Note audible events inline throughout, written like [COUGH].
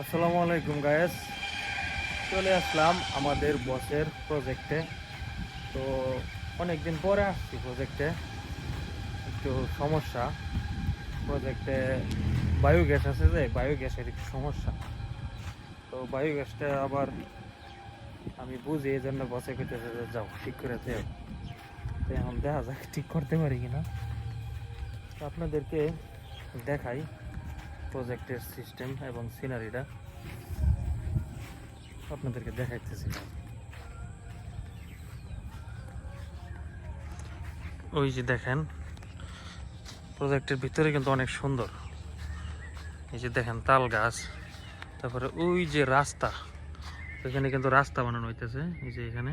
আসসালামু আলাইকুম গায়েস চলে আসলাম আমাদের বসের প্রজেক্টে তো অনেক দিন পরে আসছি প্রজেক্টে একটু সমস্যা। প্রজেক্টে বায়োগ্যাস আছে যে বায়োগ্যাসের একটু সমস্যা। তো বায়োগ্যাসটা আবার আমি বুঝি এই জন্য বসে কইতেছে যে, যাও, ঠিক করে দেও। তো এখন দেখা যাক, ঠিক করতে পারি কিনা। আপনাদেরকে দেখাই। প্রজেক্টের সিস্টেম এবং সিনারিটা আপনাদেরকে দেখাইতেছি। ওই যে দেখেন, প্রজেক্টের ভিতরে কিন্তু অনেক সুন্দর। এই যে দেখেন, তাল গাছ, তারপরে ওই যে রাস্তা এখানে কিন্তু রাস্তা বানানো হইতেছে। এই যে এখানে,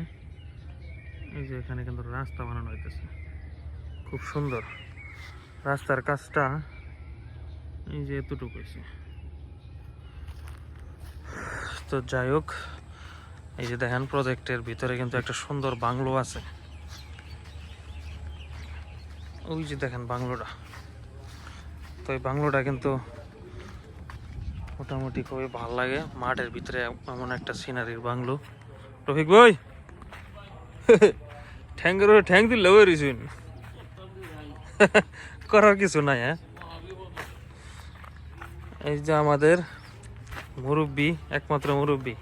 এই যে এখানে কিন্তু রাস্তা বানানো হইতেছে। খুব সুন্দর। রাস্তার কাজটা এই যে এতটুকু হয়েছে। তো যাই হোক, এই যে দেখেন প্রজেক্টের ভিতরে কিন্তু একটা সুন্দর বাংলো আছে। ওই যে দেখেন বাংলোটা। তো এই বাংলোটা কিন্তু মোটামুটি খুবই ভালো লাগে। মাঠের ভিতরে এমন একটা সিনারির বাংলো। রফিক ভাই! [LAUGHS] উপরে ঠ্যাং দিলে ওই রিসুন। [LAUGHS] করার কিছু নাই হ্যাঁ? এই যে আমাদের মুরব্বী একমাত্র মুরব্বী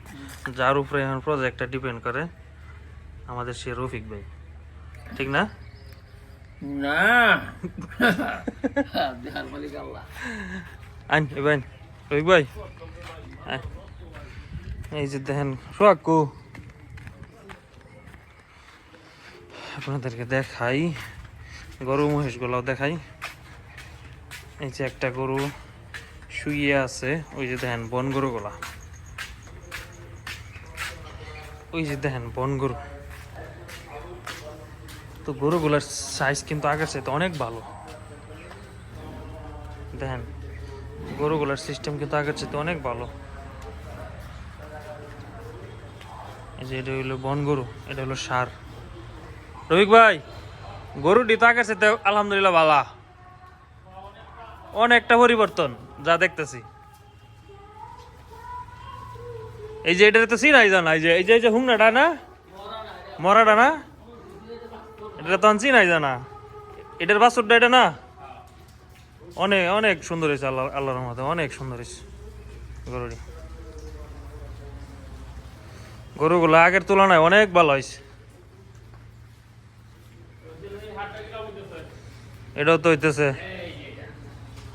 যার উপরে এখন প্রজেক্টটা ডিপেন্ড করে আমাদের সে রফিক ভাই। ঠিক না? আইন রফিক ভাই। এই যে দেখেন সোয়াকু আপনাদেরকে দেখাই গরু মহিষগুলোও দেখাই। এই যে একটা গরু। শুয়ে আছে, ওই যে দেখেন বন গরুগুলা ওই যে দেখেন বন গরু তো গরুগুলার সাইজ কিন্তু আগের চাইতে অনেক ভালো। দেখেন, গরুগুলার সিস্টেম কিন্তু আগের চাইতে অনেক ভালো। এই যে এটা হইল বন গরু এটা হলো সার। রবিক ভাই, গরুটি তো আগের চাইতে আলহামদুলিল্লাহ ভালা। অনেকটা পরিবর্তন। যা দেখতেছি। এই যে এটা তো চিনাই জানা এই যে এই যে এই যে হুংনাটা না? মরাটা না? এটা তো চিনাই জানা এটার বাসুরটা এটা না? অনেক অনেক সুন্দর হয়েছে আল্লাহ, আল্লাহর মতো অনেক সুন্দর হয়েছে। গরুটি। গরুগুলো আগের তুলনায় অনেক ভালো হয়েছে। এটাও তো হইতেছে।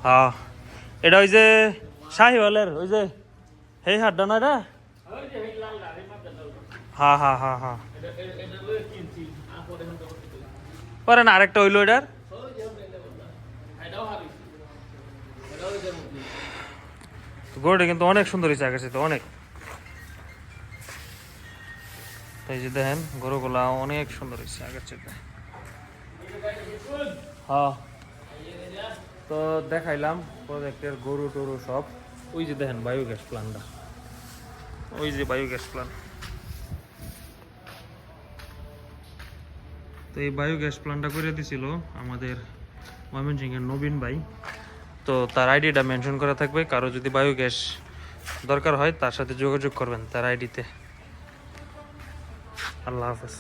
হ্যাঁ। এটা ওই যে শাহিওয়ালের, ওই যে সেই হাটটা না এটা? হ্যাঁ হ্যাঁ হ্যাঁ হ্যাঁ পরে না, আরেকটা হইল এটার। গরুটা কিন্তু অনেক সুন্দর হয়েছে আগের তো, অনেক। এই যে দেখেন, গরুগুলা অনেক সুন্দর হয়েছে আগের চেয়ে হ্যাঁ। তো দেখাইলাম প্রজেক্টের গরু টরু সব। ওই যে দেখেন বায়োগ্যাস প্ল্যানটা ওই যে বায়োগ্যাস প্ল্যান তো এই বায়োগ্যাস প্ল্যানটা করে দিছিল আমাদের ময়মনসিংহের নবীন ভাই। তো তার আইডিটা মেনশন করা থাকবে। কারও যদি বায়োগ্যাস দরকার হয়, তার সাথে যোগাযোগ করবেন তার আইডিতে। আল্লাহ হাফেজ।